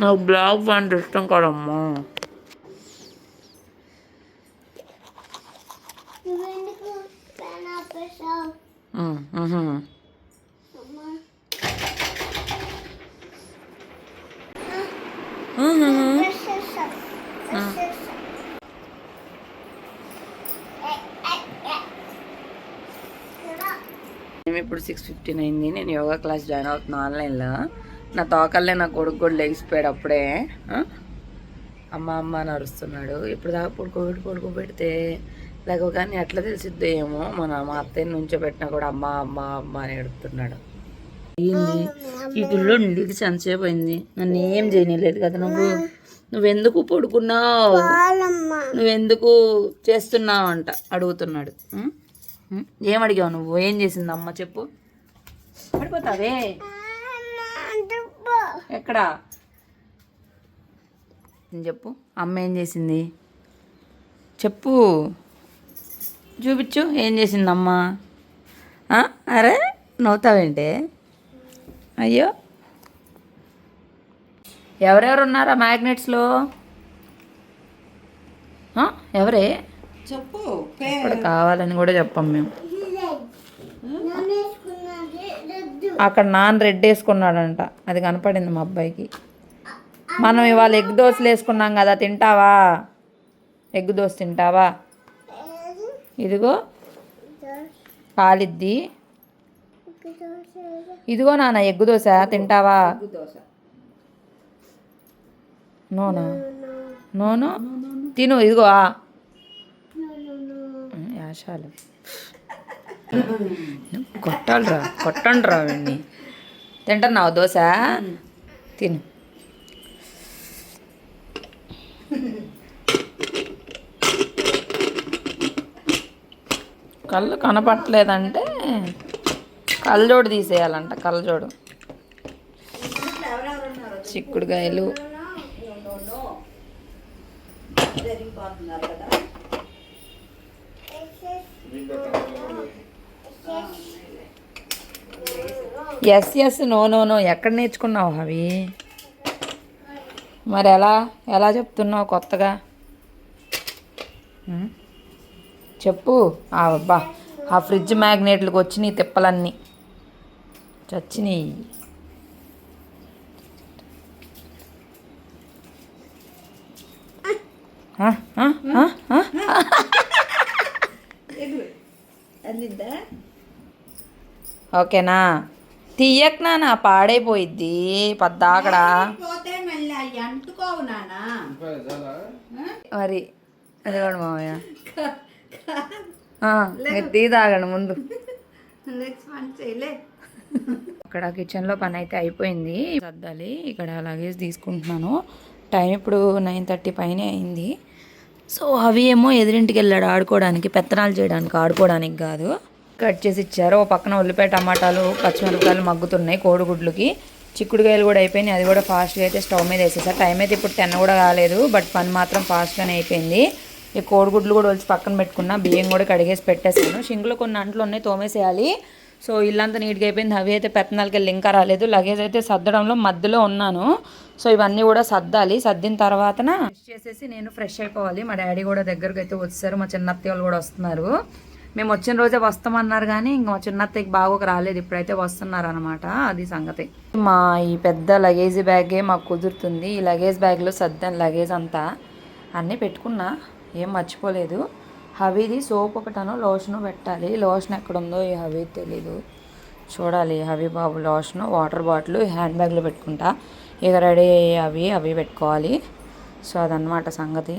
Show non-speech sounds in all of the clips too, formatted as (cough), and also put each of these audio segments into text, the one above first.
నాకు black pant ఇష్టం కదమ్మా. ఇప్పుడు సిక్స్ ఫిఫ్టీన్ అయింది నేను యోగా క్లాస్ జాయిన్ అవుతున్నా ఆన్లైన్లో. నా తోకల్లే నా కొడుకు కూడా లెగిసిపోయాడు అప్పుడే. అమ్మ అమ్మ అని అరుస్తున్నాడు ఇప్పుడు దాకా పడుకోబెట్టి పడుకోబెడితే? లేకపోతే ఎట్లా తెలిసిద్దో ఏమో. మన మా అత్తయ్య నుంచో పెట్టినా కూడా అమ్మ అమ్మ అమ్మ అని ఎడుతున్నాడు అయ్యింది ఈ గుళ్ళో నీకు సంచేపు అయింది. నన్ను ఏం చేయలేదు కదా నువ్వు? నువ్వెందుకు పడుకున్నావు? నువ్వెందుకు చేస్తున్నావు అంట అడుగుతున్నాడు ఏం అడిగావు నువ్వు? ఏం చేసింది అమ్మ? చెప్పు. పడిపోతావే? ఎక్కడా? చెప్పు. అమ్మ ఏం చేసింది? చెప్పు. చూపించు. ఏం చేసింది అమ్మ? అరే నవ్వుతావేంటే? అయ్యో. ఎవరెవరు ఉన్నారా మ్యాగ్నెట్స్లో? ఆ? ఎవరే? చెప్పు. ఇప్పుడు కావాలని కూడా చెప్పాం మేము నన్నేసుకున్నది రెడ్డు అక్కడ నాన్న రెడ్ వేసుకున్నాడంట. అది కనపడింది మా అబ్బాయికి. మనం ఇవాళ ఎగ్ దోశలు వేసుకున్నాం కదా తింటావా? ఎగ్ దోశ తింటావా? ఇదిగో పాలిద్ది ఇదిగో నాన్న ఎగ్ దోశ తింటావా? నోనా? నోను? తిను ఇదిగో ఆ. కొట్టాలిరా? కొట్టండి రా వీడిని తింటున్నావు దోశ? తిను. కళ్ళు కనపట్లేదంటే కళ్ళజోడు తీసేయాలంట కళ్ళజోడు. చిక్కుడుకాయలు జరిగిపోతున్నారు కదా yes yes no no no ఎక్కడ నేర్చుకున్నావు అవి? మరి ఎలా ఎలా చెప్తున్నావు కొత్తగా? చెప్పు. ఆ అబ్బా. ఆ ఫ్రిడ్జ్ మ్యాగ్నెట్లకు వచ్చినాయి తిప్పలన్నీ. చచ్చినాయి. ఓకేనా? తీయక్ నాన్న పాడైపోయిద్ది. పద్దాకడ? పోతే మళ్ళీ అవి అంటుకోవు నానా మరి అది కూడా మామయ్య మీరు టీ తాగండి ముందు. అక్కడ కిచెన్లో పని అయితే అయిపోయింది. సర్దాలి ఇక్కడ లగేజ్ తీసుకుంటున్నాను. టైం ఇప్పుడు నైన్ థర్టీ పైనే అయింది. సో అవి ఏమో ఎదురింటికి వెళ్ళాడు ఆడుకోవడానికి పెత్తనాలు చేయడానికి ఆడుకోవడానికి కాదు. కట్ చేసి ఇచ్చారు. ఓ పక్కన ఉల్లిపాయ టమాటాలు పచ్చిమిరపకాయలు మగ్గుతున్నాయి కోడిగుడ్లకి. చిక్కుడుకాయలు కూడా అయిపోయినాయి. అది కూడా ఫాస్ట్గా అయితే స్టవ్ మీద వేసేసారు టైం అయితే ఇప్పుడు టెన్ కూడా కాలేదు బట్ పని మాత్రం ఫాస్ట్గానే అయిపోయింది. ఈ కోడిగుడ్లు కూడా వచ్చి పక్కన పెట్టుకున్నా బియ్యం కూడా కడిగేసి పెట్టేసాను షింగులు కొన్ని అంట్లు ఉన్నాయి తోమేసేయాలి. సో ఇల్లంతా నీట్గా అయిపోయింది. అవి అయితే పెత్తనాలకి వెళ్ళి రాలేదు. లగేజ్ అయితే సర్దడంలో మధ్యలో ఉన్నాను. సో ఇవన్నీ కూడా సర్దాలి. సర్దిన తర్వాతన ఫ్రెష్ చేసేసి నేను ఫ్రెష్ అయిపోవాలి. మా డాడీ కూడా దగ్గరకు అయితే వచ్చారు. మా చిన్నత్తయ్య వాళ్ళు కూడా వస్తున్నారు. మేము వచ్చిన రోజే వస్తామన్నారు కానీ ఇంకా మా చిన్నత్తయ్యకి బాగోక రాలేదు. ఇప్పుడైతే వస్తున్నారు అనమాట అది సంగతి. మా ఈ పెద్ద లగేజ్ బ్యాగే మాకు కుదురుతుంది. ఈ లగేజ్ బ్యాగ్లో సర్దాను లగేజ్ అంతా అన్నీ పెట్టుకున్నా ఏం మర్చిపోలేదు. హవీది సోప్ ఒకటను లోషను పెట్టాలి. లోషన్ ఎక్కడుందో ఈ హవీ తెలీదు. చూడాలి హవి బాబు లోషను వాటర్ బాటిల్ హ్యాండ్ బ్యాగ్లో పెట్టుకుంటా. ఇక రెడీ అవి అవి పెట్టుకోవాలి. సో అదనమాట సంగతి.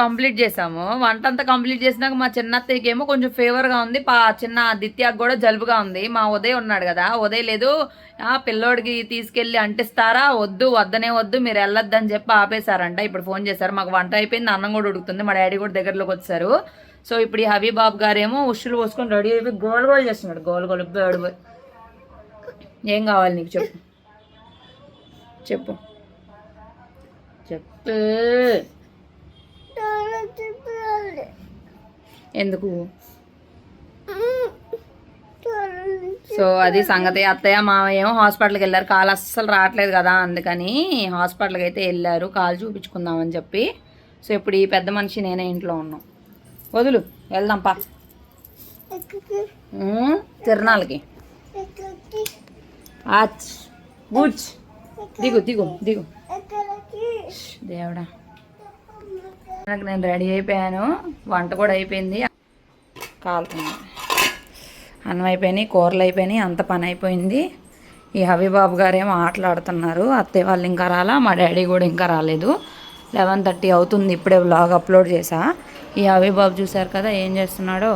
కంప్లీట్ చేసాము వంట అంతా కంప్లీట్ చేసినాక మా చిన్నత్తయ్యకి కొంచెం ఫేవర్గా ఉంది. పా చిన్న దిత్యాకి కూడా జలుబుగా ఉంది. మా ఉదయ్ ఉన్నాడు కదా. ఉదయ్ లేదు. ఆ పిల్లోడికి తీసుకెళ్ళి అంటిస్తారా? వద్దు వద్దనే వద్దు. మీరు వెళ్ళొద్దని చెప్పి ఆపేశారంట. ఇప్పుడు ఫోన్ చేశారు. మాకు వంట అయిపోయింది. అన్నం కూడా ఉడుకుతుంది. మా డాడీ కూడా దగ్గరలోకి వచ్చారు. సో ఇప్పుడు ఈ హబీబాబు గారేమో ఉషులు పోసుకొని రెడీ అయిపోయి గోల్ గోల్ చేస్తున్నాడు. గోల్ గోల్ బేడు. ఏం కావాలి నీకు చెప్పు. చెప్పు. చెప్పు. ఎందుకు? సో అది సంగతి. అత్తయ్య మావయ్య ఏమో హాస్పిటల్కి వెళ్ళారు. కాలు అస్సలు రావట్లేదు కదా అందుకని హాస్పిటల్కి అయితే వెళ్ళారు. కాలు చూపించుకుందామని చెప్పి. సో ఇప్పుడు ఈ పెద్ద మనిషి నేనే ఇంట్లో ఉన్నాం. వదులు వెళ్దాం పా. తిరణాలకి. ఆచ్ బూచ్ దిగు దిగు దిగు. దేవుడా. నాకు నేను రెడీ అయిపోయాను. వంట కూడా అయిపోయింది. కాలుతుంది అన్నం అయిపోయినాయి కూరలు అయిపోయినాయి అంత పని అయిపోయింది. ఈ హబీబాబు గారు ఏమో ఆటలాడుతున్నారు. అత్తయ్య వాళ్ళు ఇంకా రాలా మా డాడీ కూడా ఇంకా రాలేదు. లెవెన్ థర్టీ అవుతుంది ఇప్పుడే బ్లాగ్ అప్లోడ్ చేసా. ఈ హబీబాబు చూశారు కదా ఏం చేస్తున్నాడో?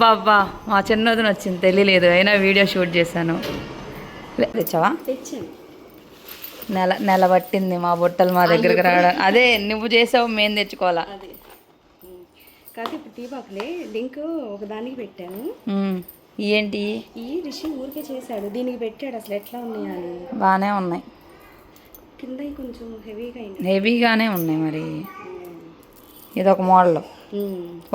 బాబ్బా మా చిన్నదిన వచ్చింది తెలియలేదు. అయినా వీడియో షూట్ చేశాను. తెచ్చావా? నెల నెల పట్టింది మా బుట్టలు మా దగ్గరికి రావడం. అదే నువ్వు చేసావు మేము తెచ్చుకోవాలా? అదే. కాదు ఇప్పుడు టీబాక్లే లింక్ ఒకదానికి పెట్టాను. ఉమ్, ఏంటి? ఈ రిషి ఊరికే చేశాడు. దీనికి పెట్టాడు. అసలు ఎట్లా ఉన్నాయా అని బాగానే ఉన్నాయి. కింద కొంచెం హెవీగా హెవీగానే ఉన్నాయి మరి. ఇది ఒక మోడల్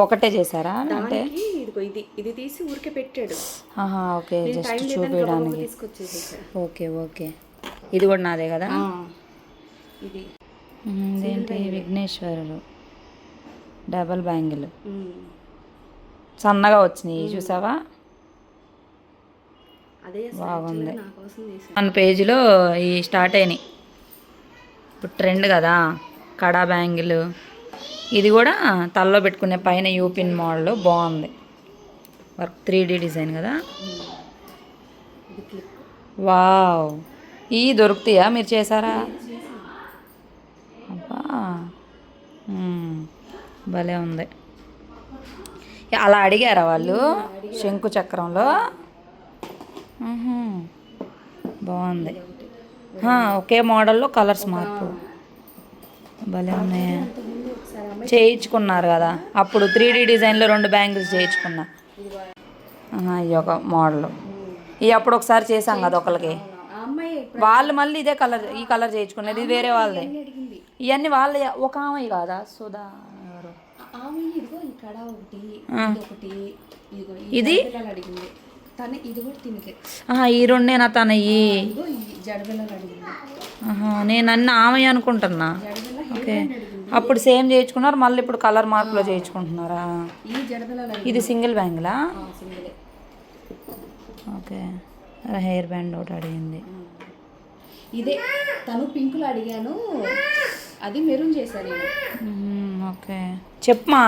ఒకటే చేశారా? అంటే ఇదిగో ఇది ఇది తీసి ఊరికే పెట్టాడు. ఆహా ఓకే జస్ట్ చూపించడానికి ఓకే ఓకే. ఇది కూడా నాదే కదా? ఇది. ఇదేంటి? విఘ్నేశ్వరుడు. Double bangle. సన్నగా వచ్చినాయి చూసావా? బాగుంది. మన పేజీలో ఈ స్టార్ట్ అయినాయి. ఇప్పుడు ట్రెండ్ కదా కడా బ్యాంగిల్. ఇది కూడా తలలో పెట్టుకునే పైన యూపిన్ మోడల్ బాగుంది. వర్క్ త్రీ డీ డిజైన్ కదా? వావ్. ఈ దొరుకుతాయా? మీరు చేశారా? అబ్బా. భలే ఉంది. అలా అడిగారా వాళ్ళు? శంకు చక్రంలో? బాగుంది. ఒకే మోడల్లో కలర్స్ మార్పు. భలే ఉన్నాయి. చేయించుకున్నారు కదా. అప్పుడు త్రీ డీ డిజైన్లో రెండు బ్యాంగిల్స్ చేయించుకున్నా. ఇది ఒక మోడల్. ఇది అప్పుడు ఒకసారి చేసాం కదా ఒకరికి వాళ్ళు మళ్ళీ ఇదే కలర్ ఈ కలర్ చేయించుకున్నారు ఇది వేరే వాళ్ళది. ఇవన్నీ వాళ్ళ. ఒక ఆమె కాదా? సుధా ఎవరు? ఈ. ఇది? ఈ ఈ. రెండేనా తనయి ఈ నేను అన్న ఆమె అనుకుంటున్నా. ఓకే. అప్పుడు సేమ్ చేయించుకున్నారు మళ్ళీ ఇప్పుడు కలర్ మార్పులో చేయించుకుంటున్నారా? ఇది సింగిల్ బ్యాంగిలా? ఓకే. హెయిర్ బ్యాండ్ ఒకటి అడిగింది. ఇదే తను పింకులు అడిగాను. అది మెరూన్ చేశాను నేను ఓకే. చెప్పమా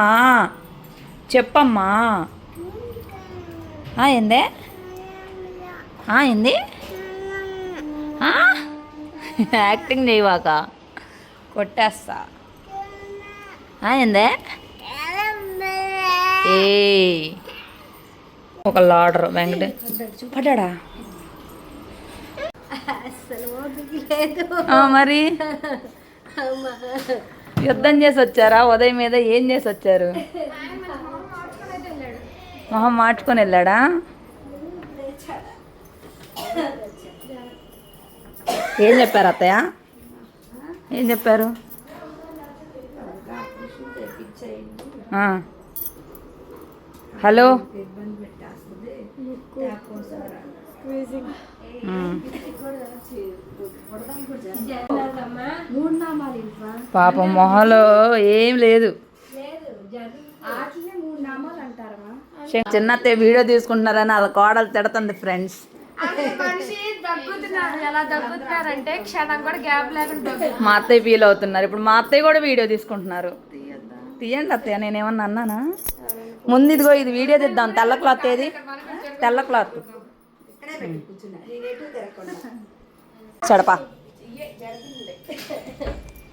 చెప్పమ్మా. ఆ, ఏందే? ఆ, ఏంది? (laughs) యాక్టింగ్ చేయవాక? కొట్టేస్తా. ఏందే? ఏ ఒక లాడర్ వెంకట. పడ్డా మరి? యుద్ధం చేసి వచ్చారా? ఉదయం మీద ఏం చేసి వచ్చారు? మొహం మార్చుకొని వెళ్ళాడా? ఏం చెప్పారు అత్తయ్య? ఏం చెప్పారు. హలో? పాపం మొహంలో ఏం లేదు. చిన్నత్తే వీడియో తీసుకుంటున్నారని వాళ్ళ కోడలు తిడుతుంది ఫ్రెండ్స్ మనిషి దగ్గుతున్నారు ఎలా దగ్గుతున్నారంటే క్షణం కూడా గ్యాప్ లేకుండా మా అత్తయ్య ఫీల్ అవుతున్నారు. ఇప్పుడు మా అత్తయ్య కూడా వీడియో తీసుకుంటున్నారు. తీయండి అత్తయ్య నేనేమన్నా అన్నానా? ముందు ఇదిగో ఇది వీడియో తీద్దాం. తెల్ల క్లాత్ ఏది? తెల్ల క్లాత్. చడపా.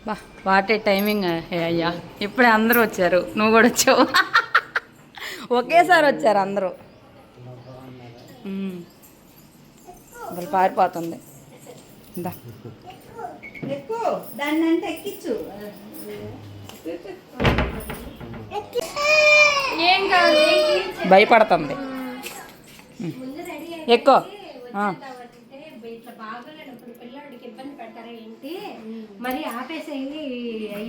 బా వాటే టైమింగ్ అయ్యా. ఇప్పుడే అందరూ వచ్చారు. నువ్వు కూడా వచ్చావు. ఒకేసారి వచ్చారు అందరూ. అసలు పారిపోతుంది. ఇందా భయపడుతుంది. ఎక్కువ బాగోలేనప్పుడు పిల్లడికి ఇబ్బంది పెడతారా ఏంటి? మరి ఆపేసేయి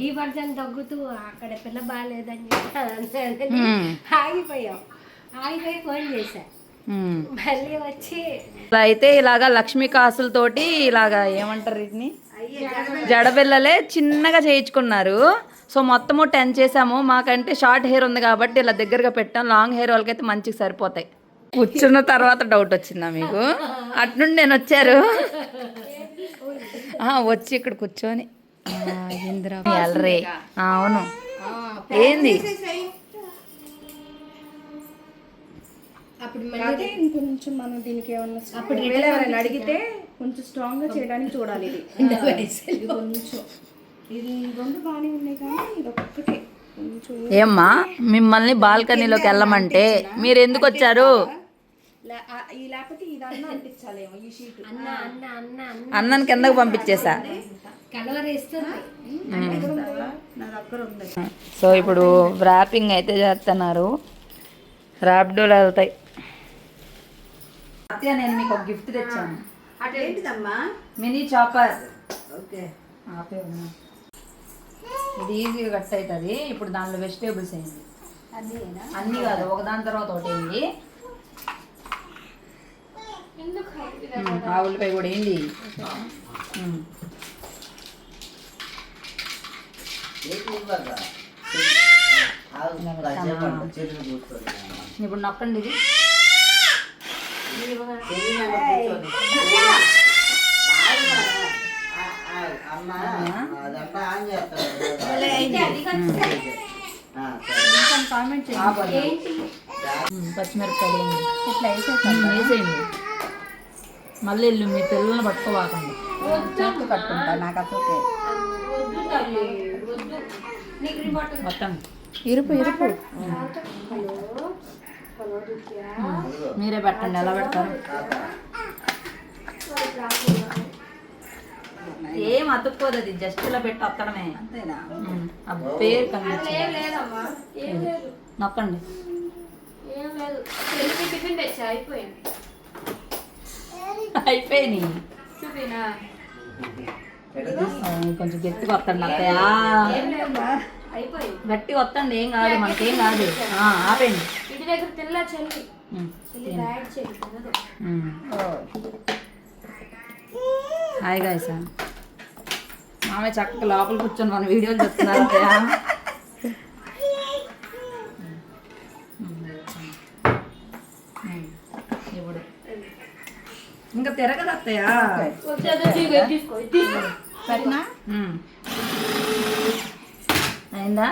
ఈ వర్జన్ తగ్గుతూ అక్కడ పిల్ల బాగాలేదని చెప్పి. ఆగిపోయాం. ఆగిపోయి ఫోన్ చేశా. మ్మ్. మళ్ళీ వచ్చి ఇలా అయితే ఇలాగా లక్ష్మీ కాసులతోటి ఇలాగా ఏమంటారు వీటిని? జడబిల్లలే చిన్నగా చేయించుకున్నారు. సో మొత్తము టెన్ చేసాము. మాకంటే షార్ట్ హెయిర్ ఉంది కాబట్టి ఇలా దగ్గరగా పెట్టాం. లాంగ్ హెయిర్ వాళ్ళకైతే మంచిగా సరిపోతాయి. కూర్చున్న తర్వాత డౌట్ వచ్చిందా మీకు? అట్నుండి నేను వచ్చారు. ఆ, వచ్చి ఇక్కడ కూర్చొని. ఆ, అవును. ఏంది? అప్పుడు అదే ఇంకొంచెం మనం దీనికి ఏమన్నా అప్పుడు వేరే ఎవరైనా అడిగితే కొంచెం స్ట్రాంగ్గా చేయడానికి చూడాలి (laughs) ఇది. కొంచెం. ఇది రెండు బాగానే ఉన్నాయి కానీ ఇది ఒక్కటే. కొంచెం ఏమ్మా మిమ్మల్ని బాల్కనీలోకి వెళ్ళమంటే మీరు ఎందుకు వచ్చారు? లే- ఆ- ఈ లేకపోతే ఇదన్నా అనిపించాలేమో ఈ షీట్. అన్న అన్న అన్న అన్న. అన్నని కిందకు పంపించేసా. సో ఇప్పుడు ర్యాపింగ్ అయితే చేస్తున్నారు. ర్యాప్డోలు వెళ్తాయి. అత్య నేను మీకు ఒక గిఫ్ట్ తెచ్చాను. ఏంటిదమ్మా మినీ చాపర్. ఓకే. ఆపే ఉన్నా. ఇది ఈజీగా కట్ అవుతుంది ఇప్పుడు దానిలో వెజిటేబుల్స్ అయింది అన్నీ కాదు ఒకదాని తర్వాత ఒకటి అయింది ఆ ఉల్లిపాయ కూడా ఏంది. ఇప్పుడు నొక్కండి ఇది. కామెంట్ పచ్చిమిరపకాయలు వేయండి. ఉమ్, వేసేయండి మళ్ళీ వెళ్ళు మీ పిల్లల్ని పట్టుకోవాకండి చేతులు కట్టుకుంటా నాకు అసలు మొత్తం ఇరుపు ఇరుపు మీరే పెట్టండి ఎలా పెడతారు? ఏం అతుక్కోదు అది జస్ట్ ఇలా పెట్టి అత్తడమే. ఆ పేరు నొక్కండి. అయిపోయినాయి. కొంచెం వత్తండి అత్తయ్య. గట్టిగా వత్తండి ఏం కాదు మనకేం కాదు. ఆ, ఆపండి ఇంటి దగ్గర తినలా చెల్లి. Hi guys. మామయ్య చక్కగా లోపల కూర్చొని మన వీడియోలు చూస్తున్నారు ఇప్పుడు ఇంకా తిరగదు అత్తయ్య. సరేనా. అయిందా.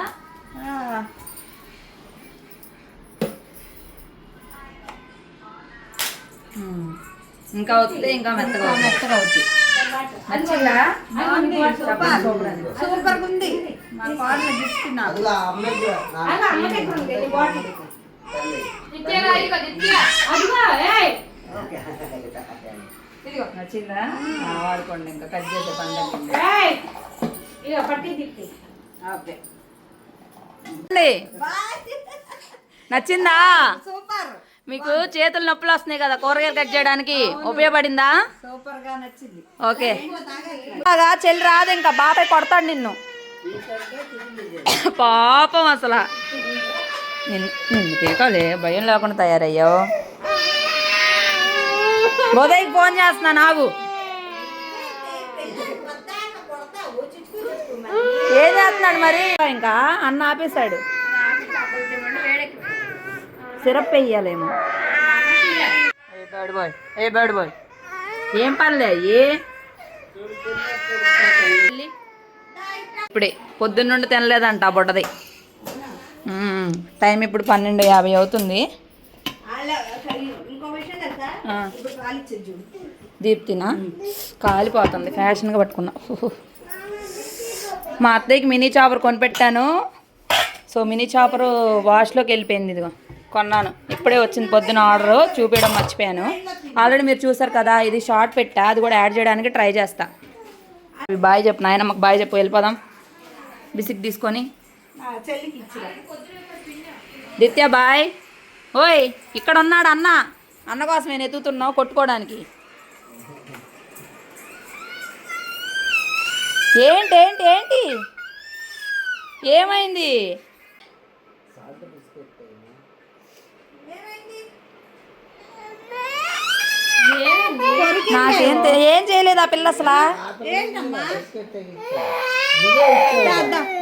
ఇంకా వస్తే ఇంకా మెత్తగా మెత్తగా అవుతుంది. సూపర్ ఉంది. మా కార్లో నచ్చిందా? ఆ, వాడుకోండి ఇంకా కట్ చేసే పండుగ ఓకే. నచ్చిందా? సూపర్. మీకు చేతులు నొప్పులు వస్తున్నాయి కదా కూరగాయలు కట్ చేయడానికి. ఉపయోగపడిందా? సూపర్గా నచ్చింది. ఓకే. బాగా చెల్లి రాదు ఇంకా బాబాయ్ కొడతాడు నిన్ను. పాపం అసలు. నిన్ను పీకాలే భయం లేకుండా తయారయ్యావు ఉదయ్కి ఫోన్ చేస్తున్నా నాగు. ఏం చేస్తున్నాడు మరి? ఇంకా అన్న ఆపేశాడు. Syrup వేయాలేమో. A bird boy a bird boy. ఏం పనిలే ఏ? ఇప్పుడే పొద్దున్న నుండి తినలేదంట ఆ బుడ్డది. టైం ఇప్పుడు పన్నెండు యాభై అవుతుంది. దీప్తినా? కాలిపోతుంది ఫ్యాషన్గా పట్టుకున్నా. మా అత్తయ్యకి మినీ చాపర్ కొనిపెట్టాను. సో మినీ చాపర్ వాష్లోకి వెళ్ళిపోయింది ఇదిగో కొన్నాను. ఇప్పుడే వచ్చింది పొద్దున ఆర్డర్ చూపించడం మర్చిపోయాను. ఆల్రెడీ మీరు చూసారు కదా ఇది షార్ట్ పెట్టా అది కూడా యాడ్ చేయడానికి ట్రై చేస్తా. బాయ్ చెప్పు నాయన మాకు బాయ్ చెప్పు వెళ్ళిపోదాం. బిసిక్ తీసుకొని. దిత్య బాయ్. ఓయ్ ఇక్కడ ఉన్నాడు అన్న. అన్న కోసం నేను ఎత్తుతున్నావు కొట్టుకోవడానికి? ఏంటి ఏంటి ఏంటి? ఏమైంది? నాకేం ఏం చేయలేదు ఆ పిల్ల అసలు?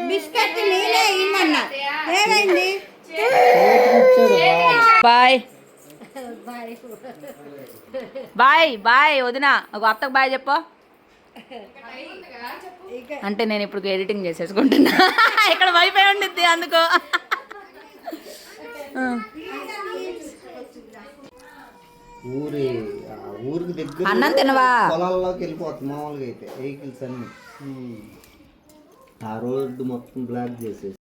బిస్కెట్ నీలే ఇమ్మన్నా. ఏమైంది? బాయ్. బాయ్. బాయ్ వదిన. ఒక అత్తకు బాయ్ చెప్పు. అంటే నేను ఇప్పుడు ఎడిటింగ్ చేసేసుకుంటున్నా. ఇక్కడ వైఫై ఉండిద్ది అందుకో. ఊరి ఊరికి దగ్గర అన్నం తినవా? పొలాల్లోకి వెళ్ళిపోతుంది మామూలుగా అయితే. వెహికల్స్ అన్ని. ఆ రోడ్డు మొత్తం బ్లాక్ చేసేసి.